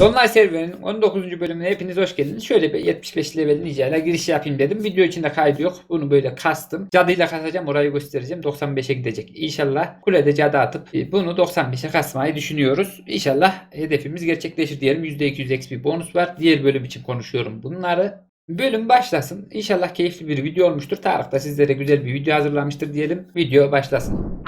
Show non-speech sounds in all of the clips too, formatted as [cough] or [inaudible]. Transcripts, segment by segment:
Dolunay serüveninin 19. bölümüne hepiniz hoş geldiniz. Şöyle bir 75 level nicayla giriş yapayım dedim. Video içinde kaydı yok. Bunu böyle kastım. Cadıyla kasacağım. Orayı göstereceğim. 95'e gidecek. İnşallah kulede cadı atıp e, bunu 95'e kasmayı düşünüyoruz. İnşallah hedefimiz gerçekleşir diyelim. %200 XP bonus var. Diğer bölüm için konuşuyorum bunları. Bölüm başlasın. İnşallah keyifli bir video olmuştur. Tarık da sizlere güzel bir video hazırlamıştır diyelim. Video başlasın.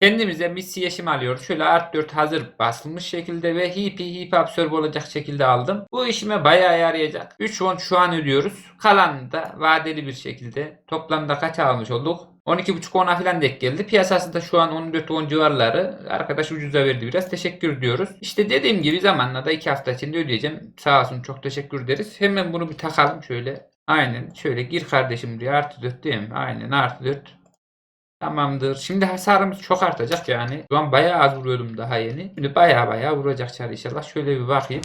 Kendimize missi yeşim alıyoruz. Şöyle art 4 hazır basılmış şekilde ve hipi hip absorbe olacak şekilde aldım. Bu işime bayağı yarayacak. 3 won şu an ödüyoruz. Kalanını da vadeli bir şekilde toplamda kaç almış olduk? 12.5 ona falan denk geldi. Piyasasında şu an 14 won civarları. Arkadaş ucuza verdi biraz. Teşekkür diyoruz. İşte dediğim gibi zamanla da 2 hafta içinde ödeyeceğim. Sağ olsun çok teşekkür ederiz. Hemen bunu bir takalım şöyle. Aynen şöyle gir kardeşim diye artı 4 değil mi? Aynen artı 4. Tamamdır. Şimdi hasarımız çok artacak yani. Şu an bayağı az vuruyordum daha yeni. Şimdi bayağı bayağı vuracak çar inşallah. Şöyle bir bakayım.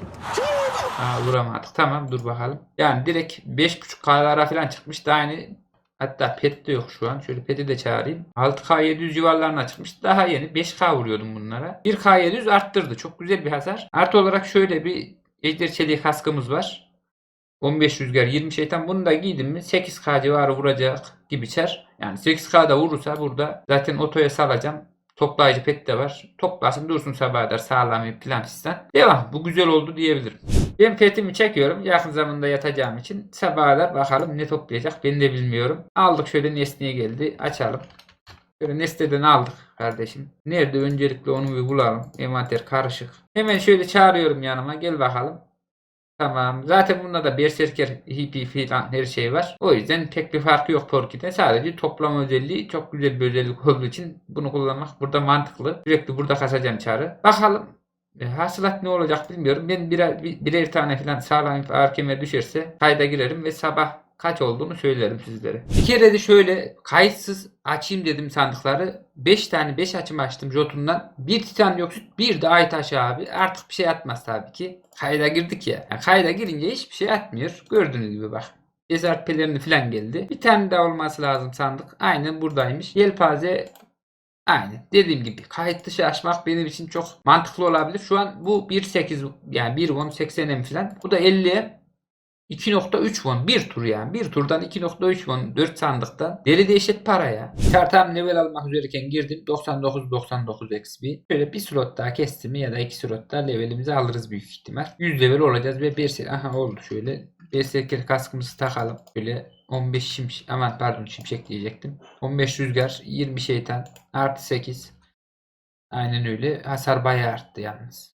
Aa, vuramadık. Tamam dur bakalım. Yani direkt 5.5 K'lara falan çıkmış. Daha yeni Hatta pet de yok şu an. Şöyle pet'i de çağırayım. 6K 700 civarlarına çıkmış. Daha yeni 5K vuruyordum bunlara. 1K 700 arttırdı. Çok güzel bir hasar. Artı olarak şöyle bir ejder çeliği kaskımız var. 15 rüzgar 20 şeytan bunu da giydim mi 8K civarı vuracak gibi çer. Yani 8K'da vurursa burada zaten otoya salacağım. Toplayıcı pet de var. Toplasın dursun sabaha kadar sağlam bir plan sistem. Devam. Bu güzel oldu diyebilirim. Ben petimi çekiyorum. Yakın zamanda yatacağım için. Sabaha kadar bakalım ne toplayacak ben de bilmiyorum. Aldık şöyle nesneye geldi. Açalım. Şöyle Neste'den aldık kardeşim. Nerede öncelikle onu bir bulalım. Envanter karışık. Hemen şöyle çağırıyorum yanıma. Gel bakalım. Tamam. Zaten bunda da Berserker hippie falan her şey var. O yüzden pek bir farkı yok Porky'de. Sadece toplam özelliği çok güzel bir özellik olduğu için bunu kullanmak burada mantıklı. Sürekli burada kasacağım çarı. Bakalım e, hasılat ne olacak bilmiyorum. Ben birer, bir- birer tane falan sağlam bir ağır kemer düşerse kayda girerim ve sabah kaç olduğunu söylerim sizlere. Bir kere de şöyle kayıtsız açayım dedim sandıkları. 5 tane 5 açım açtım Jotun'dan. Bir titan dioksit bir de Aytaş abi. Artık bir şey atmaz tabii ki. Kayda girdik ya. Yani kayda girince hiçbir şey atmıyor. Gördüğünüz gibi bak. Cesaret pelerini falan geldi. Bir tane daha olması lazım sandık. Aynen buradaymış. Yelpaze Aynen. Dediğim gibi kayıt dışı açmak benim için çok mantıklı olabilir. Şu an bu 1.8 yani 1 won 80 m falan. Bu da 50 2.3 won bir tur yani. Bir turdan 2.3 won 4 sandıktan. Deli dehşet para ya. Çartam level almak üzereyken girdim. 99 99 XP. Şöyle bir slot daha kestim ya da iki slot daha levelimizi alırız büyük ihtimal. 100 level olacağız ve Berserk aha oldu şöyle. Berserker kaskımızı takalım. Böyle 15 şimşek aman pardon şimşek diyecektim. 15 rüzgar 20 şeytan artı 8. Aynen öyle. Hasar bayağı arttı yalnız.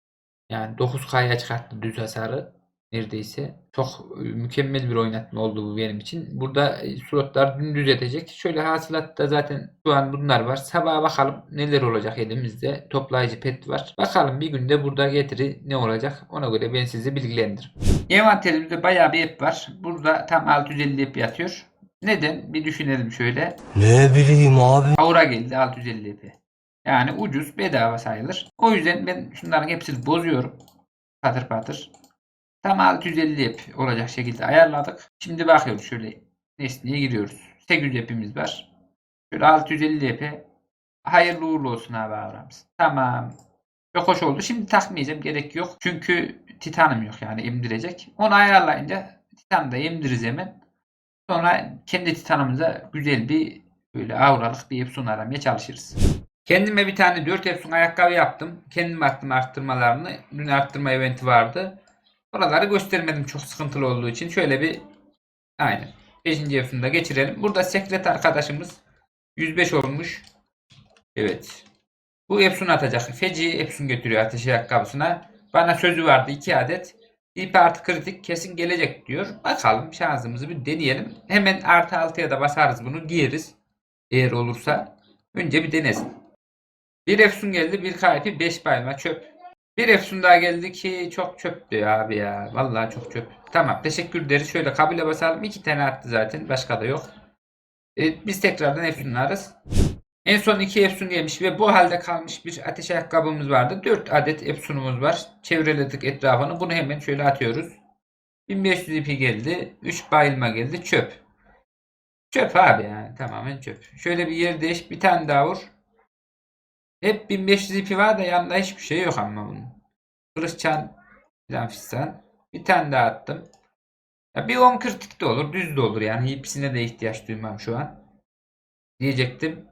Yani 9K'ya çıkarttı düz hasarı neredeyse. Çok e, mükemmel bir oynatma oldu bu benim için. Burada e, slotlar dümdüz edecek. Şöyle hasılatta zaten şu an bunlar var. Sabaha bakalım neler olacak elimizde. Toplayıcı pet var. Bakalım bir günde burada getiri ne olacak. Ona göre ben sizi bilgilendiririm. Envanterimizde bayağı bir app var. Burada tam 650 app yatıyor. Neden? Bir düşünelim şöyle. Ne bileyim abi. Aura geldi 650 pi. Yani ucuz bedava sayılır. O yüzden ben şunların hepsini bozuyorum. Patır patır. Tam 650 ip olacak şekilde ayarladık. Şimdi bakıyoruz şöyle nesneye giriyoruz. 800 ipimiz var. Şöyle 650 ipi. Hayırlı uğurlu olsun abi avramız. Tamam. Çok hoş oldu. Şimdi takmayacağım gerek yok. Çünkü titanım yok yani emdirecek. Onu ayarlayınca titanı da emdiririz hemen. Sonra kendi titanımıza güzel bir böyle avralık bir Epson aramaya çalışırız. Kendime bir tane 4 Epson ayakkabı yaptım. Kendim attım arttırmalarını. Dün arttırma eventi vardı. Oraları göstermedim çok sıkıntılı olduğu için. Şöyle bir aynen 5. Epson'da geçirelim. Burada sekret arkadaşımız 105 olmuş. Evet. Bu Epson atacak. Feci Epson götürüyor ateş ayakkabısına. Bana sözü vardı 2 adet. İp artı kritik kesin gelecek diyor. Bakalım şansımızı bir deneyelim. Hemen artı 6'ya da basarız bunu giyeriz. Eğer olursa. Önce bir denesin. Bir Efsun geldi bir kayfi 5 bayma çöp. Bir Efsun daha geldi ki çok çöp diyor abi ya. Vallahi çok çöp. Tamam teşekkür ederiz. Şöyle kabile basalım. 2 tane attı zaten. Başka da yok. Evet, biz tekrardan Efsunlarız. En son 2 Efsun yemiş ve bu halde kalmış bir ateş ayakkabımız vardı. 4 adet Efsun'umuz var. Çevreledik etrafını. Bunu hemen şöyle atıyoruz. 1500 ipi geldi. 3 bayılma geldi. Çöp. Çöp abi yani tamamen çöp. Şöyle bir yer değiş bir tane daha vur. Hep 1500 ipi var da yanında hiçbir şey yok ama bunun. Kılıç çan filan fistan. Bir tane daha attım. Ya bir 10 kritik de olur düz de olur yani hepsine de ihtiyaç duymam şu an. Diyecektim.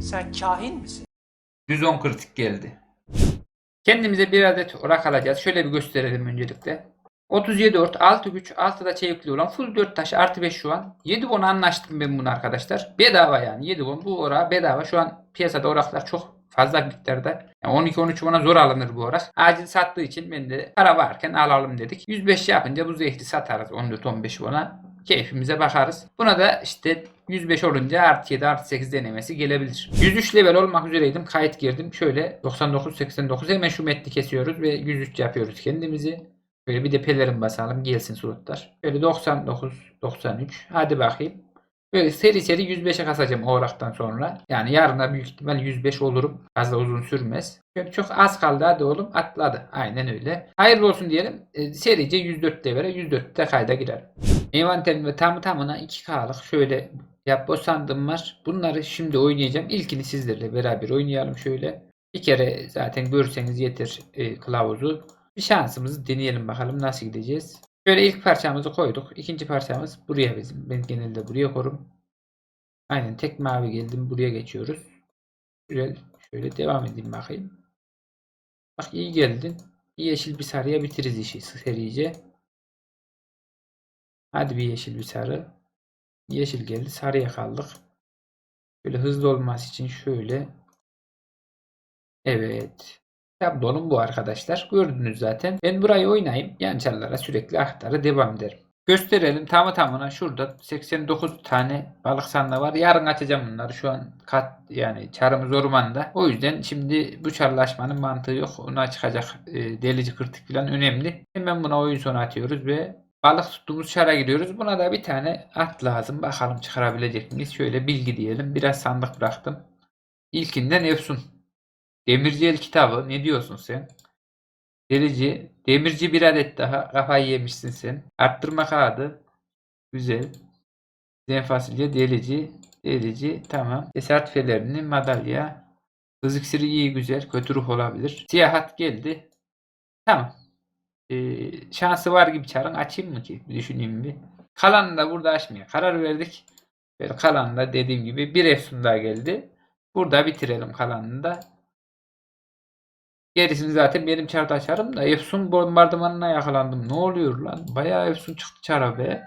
Sen kahin misin? Düz 10 kritik geldi. Kendimize bir adet orak alacağız. Şöyle bir gösterelim öncelikle. 37 ort, 6 güç, 6 da çevikli olan full 4 taş artı 5 şu an. 7 won anlaştım ben bunu arkadaşlar. Bedava yani 7 won bu orak bedava. Şu an piyasada oraklar çok fazla miktarda. Yani 12-13 won'a zor alınır bu orak. Acil sattığı için ben de para varken alalım dedik. 105 yapınca bu zehri satarız 14-15 won'a. Keyfimize bakarız. Buna da işte 105 olunca artı 7 artı 8 denemesi gelebilir. 103 level olmak üzereydim. Kayıt girdim. Şöyle 99-89 hemen şu metni kesiyoruz ve 103 yapıyoruz kendimizi. Böyle bir de pelerin basalım gelsin slotlar. Böyle 99, 93. Hadi bakayım. Böyle seri seri 105'e kasacağım o oraktan sonra. Yani yarına büyük ihtimal 105 olurum. Fazla uzun sürmez. Çünkü çok az kaldı hadi oğlum atladı. Aynen öyle. Hayırlı olsun diyelim. E, serice 104 devre 104'te kayda girer. Envanterimde tamı tamına 2K'lık şöyle yapboz sandığım var. Bunları şimdi oynayacağım. İlkini sizlerle beraber oynayalım şöyle. Bir kere zaten görseniz yeter e, kılavuzu. Bir şansımızı deneyelim bakalım nasıl gideceğiz. Şöyle ilk parçamızı koyduk. İkinci parçamız buraya bizim. Ben genelde buraya korum. Aynen tek mavi geldim. Buraya geçiyoruz. Güzel. Şöyle devam edeyim bakayım. Bak iyi geldin. Yeşil bir sarıya bitiririz işi serice. Hadi bir yeşil bir sarı. Yeşil geldi. Sarıya kaldık. Böyle hızlı olması için şöyle. Evet. Tablonun bu arkadaşlar. Gördünüz zaten. Ben burayı oynayayım. Yan çarlara sürekli aktarı devam ederim. Gösterelim tamı tamına şurada 89 tane balık sandığı var. Yarın açacağım bunları. Şu an kat yani çarımız ormanda. O yüzden şimdi bu çarlaşmanın mantığı yok. Ona çıkacak e, delici kırtık falan önemli. Hemen buna oyun sonu atıyoruz ve balık tuttuğumuz çara giriyoruz. Buna da bir tane at lazım. Bakalım çıkarabilecek miyiz? Şöyle bilgi diyelim. Biraz sandık bıraktım. İlkinden Efsun. Demirci el kitabı. Ne diyorsun sen? Delici. Demirci bir adet daha. Kafayı yemişsin sen. Arttırma kağıdı. Güzel. Zen fasulye. Delici. Delici. Tamam. Cesaret felerini. Madalya. Hız iksiri iyi güzel. Kötü ruh olabilir. Siyah hat geldi. Tamam. Ee, şansı var gibi çarın. Açayım mı ki? Bir düşüneyim bir. Kalanını da burada açmaya karar verdik. Böyle kalan da dediğim gibi bir efsun daha geldi. Burada bitirelim kalanını da. Gerisini zaten benim çarda açarım da Efsun bombardımanına yakalandım. Ne oluyor lan? Bayağı Efsun çıktı çara be.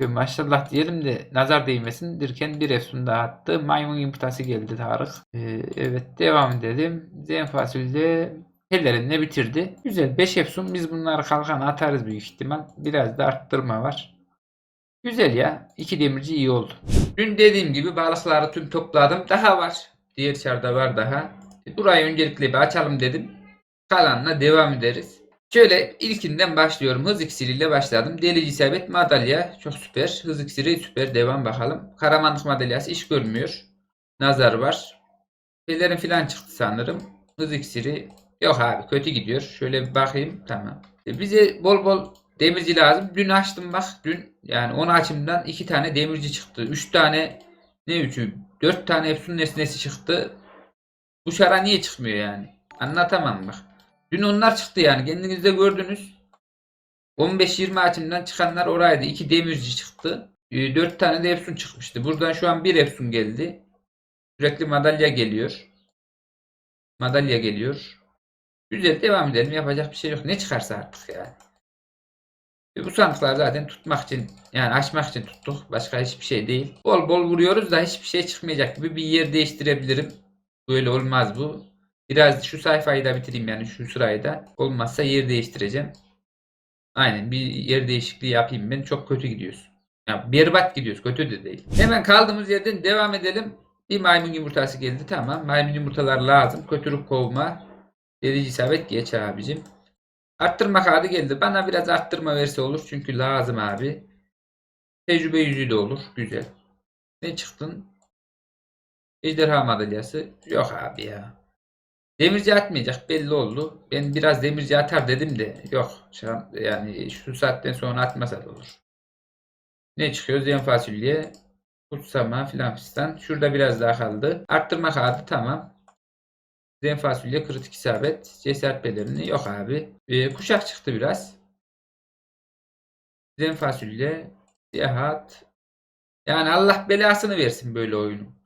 Maşallah diyelim de nazar değmesin derken bir Efsun daha attı. Maymun yumurtası geldi Tarık. Ee, evet devam edelim. Zen fasulye ellerinle bitirdi. Güzel 5 Efsun biz bunları kalkan atarız büyük ihtimal. Biraz da arttırma var. Güzel ya. İki demirci iyi oldu. Dün dediğim gibi balıkları tüm topladım. Daha var. Diğer çarda var daha. Burayı öncelikle bir açalım dedim. Kalanla devam ederiz. Şöyle ilkinden başlıyorum. Hız iksiriyle başladım. Delici isabet madalya. Çok süper. Hız iksiri süper. Devam bakalım. Karamanlık madalyası iş görmüyor. Nazar var. Pelerin filan çıktı sanırım. Hız iksiri. Yok abi kötü gidiyor. Şöyle bir bakayım. Tamam. E, Bize bol bol demirci lazım. Dün açtım bak. Dün yani 10 açımdan 2 tane demirci çıktı. 3 tane ne üçü? 4 tane Efsun nesnesi çıktı. Bu şara niye çıkmıyor yani? Anlatamam bak. Dün onlar çıktı yani. Kendiniz de gördünüz. 15-20 açımdan çıkanlar oraydı. 2 demirci çıktı. 4 tane de Efsun çıkmıştı. Buradan şu an bir Efsun geldi. Sürekli madalya geliyor. Madalya geliyor. Güzel devam edelim. Yapacak bir şey yok. Ne çıkarsa artık yani. Bu sandıklar zaten tutmak için yani açmak için tuttuk. Başka hiçbir şey değil. Bol bol vuruyoruz da hiçbir şey çıkmayacak gibi bir yer değiştirebilirim. Böyle olmaz bu. Biraz şu sayfayı da bitireyim yani şu sırayı da. Olmazsa yer değiştireceğim. Aynen bir yer değişikliği yapayım ben. Çok kötü gidiyoruz. Ya berbat gidiyoruz. Kötü de değil. Hemen kaldığımız yerden devam edelim. Bir maymun yumurtası geldi. Tamam. Maymun yumurtalar lazım. Kötülük kovma. Delici isabet geç abicim. Arttırma kağıdı geldi. Bana biraz arttırma verse olur. Çünkü lazım abi. Tecrübe yüzü de olur. Güzel. Ne çıktın? Ejderha madalyası. Yok abi ya. Demirci atmayacak belli oldu. Ben biraz demirci atar dedim de yok. Yani şu saatten sonra atmasa da olur. Ne çıkıyor? Zen fasulye, kutsama filan fistan. Şurada biraz daha kaldı. Arttırma kağıdı tamam. Zen fasulye, kritik isabet, cesaret belirini yok abi. Ee, kuşak çıktı biraz. Zen fasulye, siyahat. Yani Allah belasını versin böyle oyunu.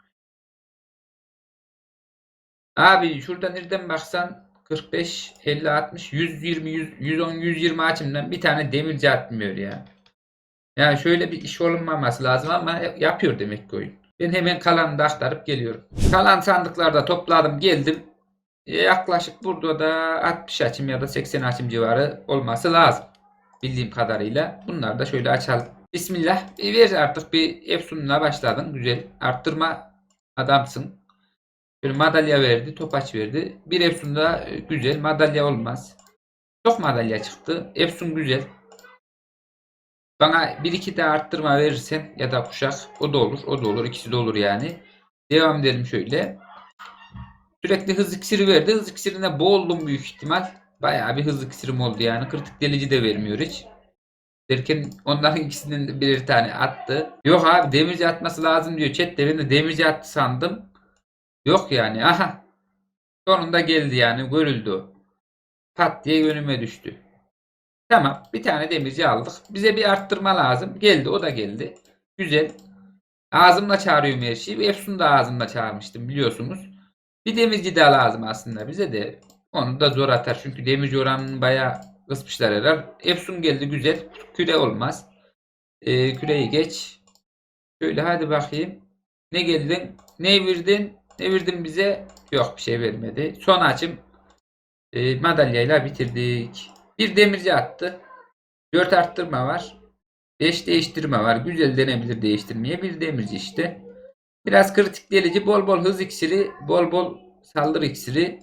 Abi şurada nereden baksan 45, 50, 60, 120, 100, 110, 120 açımdan bir tane demirci atmıyor ya. Yani şöyle bir iş olunmaması lazım ama yapıyor demek ki oyun. Ben hemen kalanı da aktarıp geliyorum. Kalan sandıklarda topladım geldim. E, yaklaşık burada da 60 açım ya da 80 açım civarı olması lazım. Bildiğim kadarıyla. Bunları da şöyle açalım. Bismillah. Bir ver artık bir Efsun'la başladın. Güzel. Arttırma adamsın. Böyle madalya verdi. Topaç verdi. Bir Efsun'da e, güzel. Madalya olmaz. Çok madalya çıktı. Efsun güzel. Bana bir iki de arttırma verirsen ya da kuşak o da olur. O da olur. ikisi de olur yani. Devam edelim şöyle. Sürekli hız iksiri verdi. Hız iksirine boğuldum büyük ihtimal. Bayağı bir hız iksirim oldu yani. Kritik delici de vermiyor hiç. Derken onların [laughs] ikisinden de birer tane attı. Yok abi demirci atması lazım diyor. Chat de ben de demirci attı sandım. Yok yani. Aha. Sonunda geldi yani. Görüldü. Pat diye önüme düştü. Tamam. Bir tane demirci aldık. Bize bir arttırma lazım. Geldi. O da geldi. Güzel. Ağzımla çağırıyorum her şeyi. Efsun da ağzımla çağırmıştım biliyorsunuz. Bir demirci daha lazım aslında bize de. Onu da zor atar. Çünkü demirci oranını bayağı kısmışlar herhalde. Efsun geldi güzel. Küre olmaz. Ee, küreyi geç. Şöyle hadi bakayım. Ne geldin? Ne verdin? Ne verdin bize? Yok bir şey vermedi. Son açım. Ee, madalyayla bitirdik. Bir demirci attı. 4 arttırma var. 5 değiştirme var. Güzel denebilir değiştirmeye. Bir demirci işte. Biraz kritik delici. Bol bol hız iksiri. Bol bol saldırı iksiri.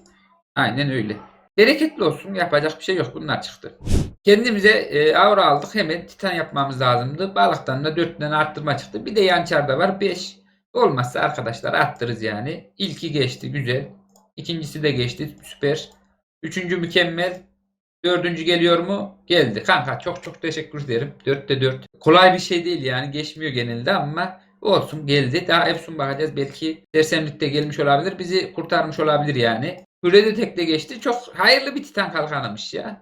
Aynen öyle. Bereketli olsun. Yapacak bir şey yok. Bunlar çıktı. Kendimize e, aura aldık. Hemen titan yapmamız lazımdı. Balıktan da 4 tane arttırma çıktı. Bir de yançarda var. 5. Olmazsa arkadaşlar arttırırız yani. İlki geçti. Güzel. İkincisi de geçti. Süper. Üçüncü mükemmel. Dördüncü geliyor mu? Geldi. Kanka çok çok teşekkür ederim. Dörtte dört. Kolay bir şey değil yani. Geçmiyor genelde ama olsun geldi. Daha Efsun bakacağız. Belki Sersemlik'te gelmiş olabilir. Bizi kurtarmış olabilir yani. Hürriyet tekle geçti. Çok hayırlı bir titan kalkanımış ya.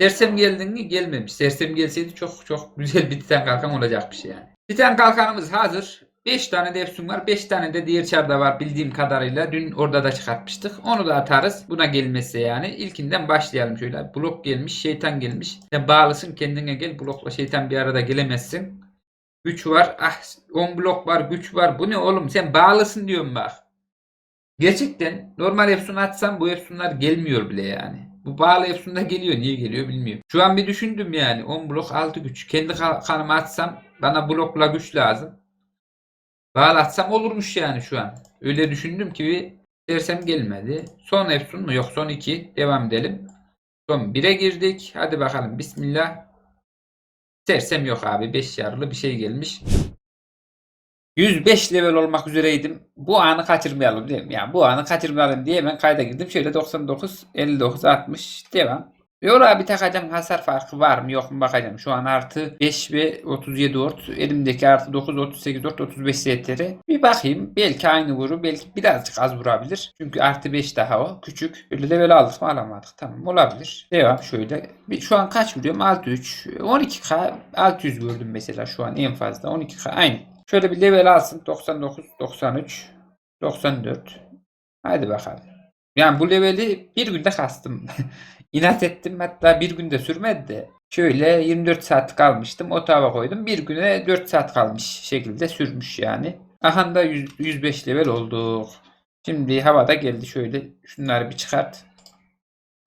Sersem geldin mi? Gelmemiş. Sersem gelseydi çok çok güzel bir titan kalkan olacakmış yani. Titan kalkanımız hazır. 5 tane de Efsun var. 5 tane de diğer çarda var bildiğim kadarıyla. Dün orada da çıkartmıştık. Onu da atarız. Buna gelmezse yani. İlkinden başlayalım şöyle. Blok gelmiş. Şeytan gelmiş. Sen bağlısın kendine gel. Blokla şeytan bir arada gelemezsin. Güç var. Ah 10 blok var. Güç var. Bu ne oğlum? Sen bağlısın diyorum bak. Gerçekten normal Efsun atsam bu Efsunlar gelmiyor bile yani. Bu bağlı Efsun'da geliyor. Niye geliyor bilmiyorum. Şu an bir düşündüm yani. 10 blok 6 güç. Kendi ka- kanımı atsam bana blokla güç lazım. Bağlatsam olurmuş yani şu an. Öyle düşündüm ki dersem gelmedi. Son Efsun mu? Yok son 2. Devam edelim. Son 1'e girdik. Hadi bakalım. Bismillah. Sersem yok abi. 5 yarılı bir şey gelmiş. 105 level olmak üzereydim. Bu anı kaçırmayalım değil mi? Yani bu anı kaçırmayalım diye ben kayda girdim. Şöyle 99, 59, 60 devam. Ve oraya bir takacağım hasar farkı var mı yok mu bakacağım. Şu an artı 5 ve 37 ort. Elimdeki artı 9, 38 ort, 35 STR. Bir bakayım. Belki aynı vurur. Belki birazcık az vurabilir. Çünkü artı 5 daha o. Küçük. Böyle level aldık mı alamadık. Tamam olabilir. Devam şöyle. Şu an kaç vuruyorum? 6 3. 12k 600 gördüm mesela şu an en fazla. 12k aynı. Şöyle bir level alsın. 99, 93, 94. Hadi bakalım. Yani bu leveli bir günde kastım. [laughs] İnat ettim hatta bir günde sürmedi. Şöyle 24 saat kalmıştım. O koydum. Bir güne 4 saat kalmış şekilde sürmüş yani. Aha da 100 105 level olduk. Şimdi havada geldi şöyle. Şunları bir çıkart.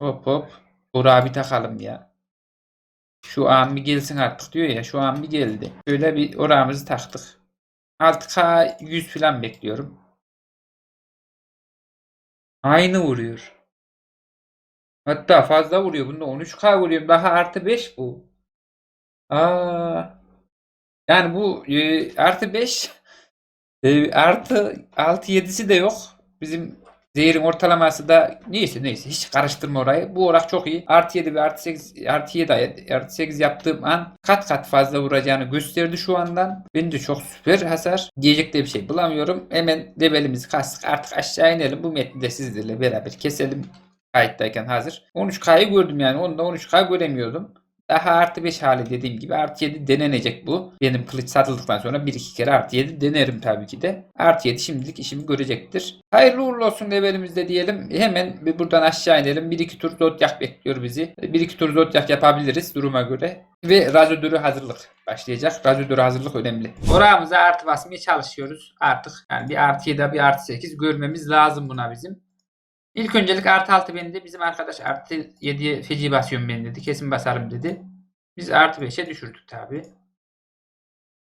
Hop hop. Burak'a bir takalım ya. Şu an bir gelsin artık diyor ya. Şu an bir geldi. Şöyle bir orağımızı taktık. 6K 100 falan bekliyorum. Aynı vuruyor. Hatta fazla vuruyor. Bunda 13K vuruyor. Daha artı 5 bu. Aa. Yani bu e, artı 5 e, artı 6 7'si de yok. Bizim Zehirin ortalaması da neyse neyse hiç karıştırma orayı. Bu orak çok iyi. Artı 7 ve artı 8 artı 7 artı 8 yaptığım an kat kat fazla vuracağını gösterdi şu andan. Bence çok süper hasar. Diyecek de bir şey bulamıyorum. Hemen levelimizi kastık. Artık aşağı inelim. Bu metni de sizlerle beraber keselim. Kayıttayken hazır. 13K'yı gördüm yani. Onda 13K göremiyordum. Daha artı 5 hali dediğim gibi artı 7 denenecek bu. Benim kılıç satıldıktan sonra 1-2 kere artı 7 denerim tabii ki de. Artı 7 şimdilik işimi görecektir. Hayırlı uğurlu olsun levelimizde diyelim. Hemen bir buradan aşağı inelim. 1-2 tur zodyak bekliyor bizi. 1-2 tur zodyak yapabiliriz duruma göre. Ve razodörü hazırlık başlayacak. Razodörü hazırlık önemli. Orağımıza artı basmaya çalışıyoruz. Artık yani bir artı 7 bir artı 8 görmemiz lazım buna bizim. İlk öncelik artı 6 beni bizim arkadaş artı 7'ye feci basıyorum beni dedi. Kesin basarım dedi. Biz artı 5'e düşürdük tabi.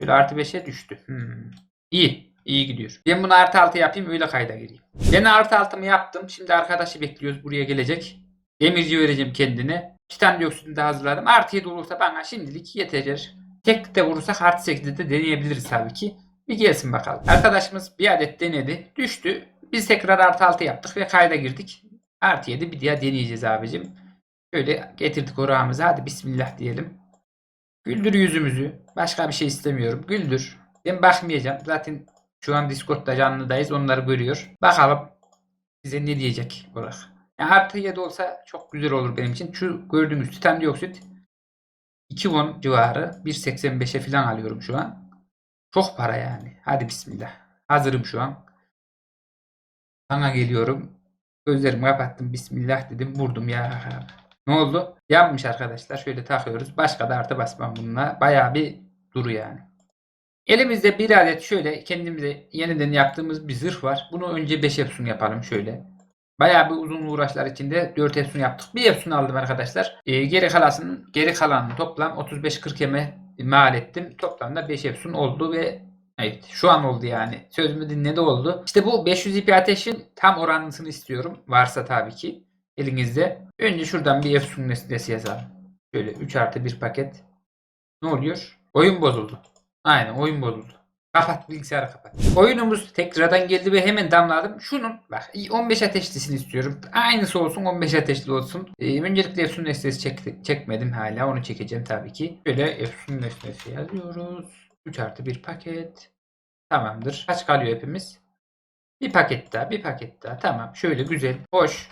Böyle artı 5'e düştü. Hmm. İyi. iyi gidiyor. Ben bunu artı 6 yapayım öyle kayda gireyim. Ben artı 6'mı yaptım. Şimdi arkadaşı bekliyoruz. Buraya gelecek. Demirci vereceğim kendine. Titan dioksitini de hazırladım. Artı 7 olursa bana şimdilik yeter. Tek de vurursak artı 8'de de deneyebiliriz tabii ki. Bir gelsin bakalım. Arkadaşımız bir adet denedi. Düştü. Biz tekrar artı 6 yaptık ve kayda girdik. Artı 7 bir diye deneyeceğiz abicim. Şöyle getirdik orağımızı. Hadi bismillah diyelim. Güldür yüzümüzü. Başka bir şey istemiyorum. Güldür. Ben bakmayacağım. Zaten şu an Discord'da canlıdayız. Onları görüyor. Bakalım bize ne diyecek orak. Yani artı 7 olsa çok güzel olur benim için. Şu gördüğümüz titan dioksit 2 won civarı 1.85'e falan alıyorum şu an. Çok para yani. Hadi bismillah. Hazırım şu an. Sana geliyorum. Gözlerimi kapattım. Bismillah dedim. Vurdum ya. Ne oldu? Yanmış arkadaşlar. Şöyle takıyoruz. Başka da artı basmam bununla. Bayağı bir duru yani. Elimizde bir adet şöyle kendimize yeniden yaptığımız bir zırh var. Bunu önce 5 efsun yapalım şöyle. Bayağı bir uzun uğraşlar içinde 4 efsun yaptık. Bir efsun aldım arkadaşlar. Ee, geri kalanın geri kalanını toplam 35-40 eme mal ettim. Toplamda 5 efsun oldu ve Evet şu an oldu yani. Sözümü dinledi oldu. İşte bu 500 ip ateşin tam oranlısını istiyorum. Varsa tabii ki elinizde. Önce şuradan bir efsun nesnesi yazalım. Şöyle 3 artı 1 paket. Ne oluyor? Oyun bozuldu. Aynen oyun bozuldu. Kapat bilgisayarı kapat. Oyunumuz tekrardan geldi ve hemen damladım. Şunun bak 15 ateşlisini istiyorum. Aynısı olsun 15 ateşli olsun. Ee, öncelikle Efsun nesnesi çek- çekmedim hala. Onu çekeceğim tabii ki. Şöyle Efsun nesnesi yazıyoruz. 3 artı 1 paket. Tamamdır. Kaç kalıyor hepimiz? Bir paket daha, bir paket daha. Tamam. Şöyle güzel, hoş.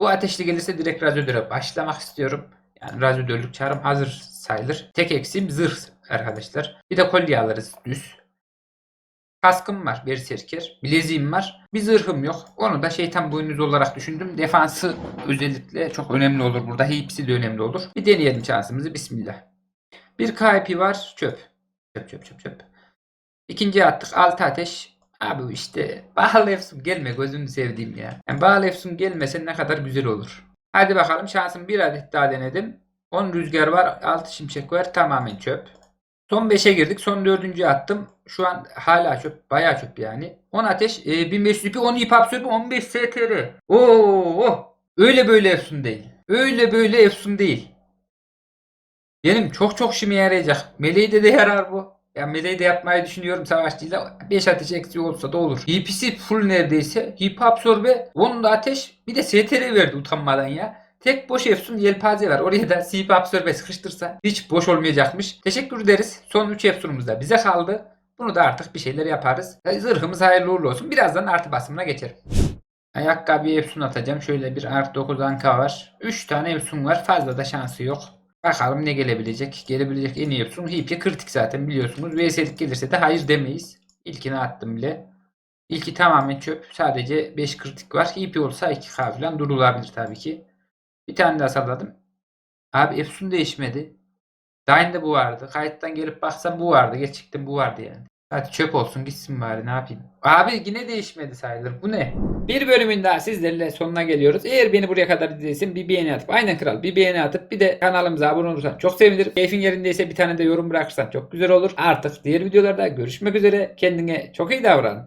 Bu ateşli gelirse direkt radyodöre başlamak istiyorum. Yani radyodörlük çağrım hazır sayılır. Tek eksiğim zırh arkadaşlar. Bir de kolye alırız düz. Kaskım var berserker. Bileziğim var. Bir zırhım yok. Onu da şeytan boynuzu olarak düşündüm. Defansı özellikle çok önemli olur burada. Hepsi de önemli olur. Bir deneyelim şansımızı. Bismillah. Bir KP var. Çöp. Çöp çöp çöp çöp. İkinciye attık. Altı ateş. Abi işte Bahal Efsun gelme gözünü sevdiğim ya. Yani Bahal Efsun gelmese ne kadar güzel olur. Hadi bakalım şansım bir adet daha denedim. 10 rüzgar var. 6 şimşek var. Tamamen çöp. Son 5'e girdik. Son 4.'ü attım. Şu an hala çöp. Bayağı çöp yani. 10 ateş. E, 1500 ipi. 10 ip absorbe. 15 STR. Oo. Öyle böyle Efsun değil. Öyle böyle Efsun değil. Benim çok çok işime yarayacak. Meleğde de yarar bu. Ya meleği de yapmayı düşünüyorum savaşçıyla. 5 ateş eksiği olsa da olur. HP'si full neredeyse. HP absorbe. Onun da ateş. Bir de STR verdi utanmadan ya. Tek boş Efsun yelpaze var. Oraya da CP absorbe sıkıştırsa hiç boş olmayacakmış. Teşekkür ederiz. Son 3 Efsun'umuz da bize kaldı. Bunu da artık bir şeyler yaparız. Ya Zırhımız hayırlı uğurlu olsun. Birazdan artı basımına geçerim. Ayakkabı Efsun atacağım. Şöyle bir artı 9 anka var. 3 tane Efsun var. Fazla da şansı yok. Bakalım ne gelebilecek. Gelebilecek en iyi Efsun. Hip'e kritik zaten biliyorsunuz. VS'lik gelirse de hayır demeyiz. İlkini attım bile. İlki tamamen çöp. Sadece 5 kritik var. Hip olsa 2K falan durulabilir tabii ki. Bir tane daha salladım. Abi Efsun değişmedi. Dyne'de bu vardı. Kayıttan gelip baksam bu vardı. Gerçekten bu vardı yani. Hadi çöp olsun gitsin bari ne yapayım. Abi yine değişmedi sayılır. Bu ne? Bir bölümün daha sizlerle sonuna geliyoruz. Eğer beni buraya kadar izlediysen bir beğeni atıp aynen kral bir beğeni atıp bir de kanalımıza abone olursan çok sevinirim. Keyfin yerindeyse bir tane de yorum bırakırsan çok güzel olur. Artık diğer videolarda görüşmek üzere. Kendine çok iyi davran.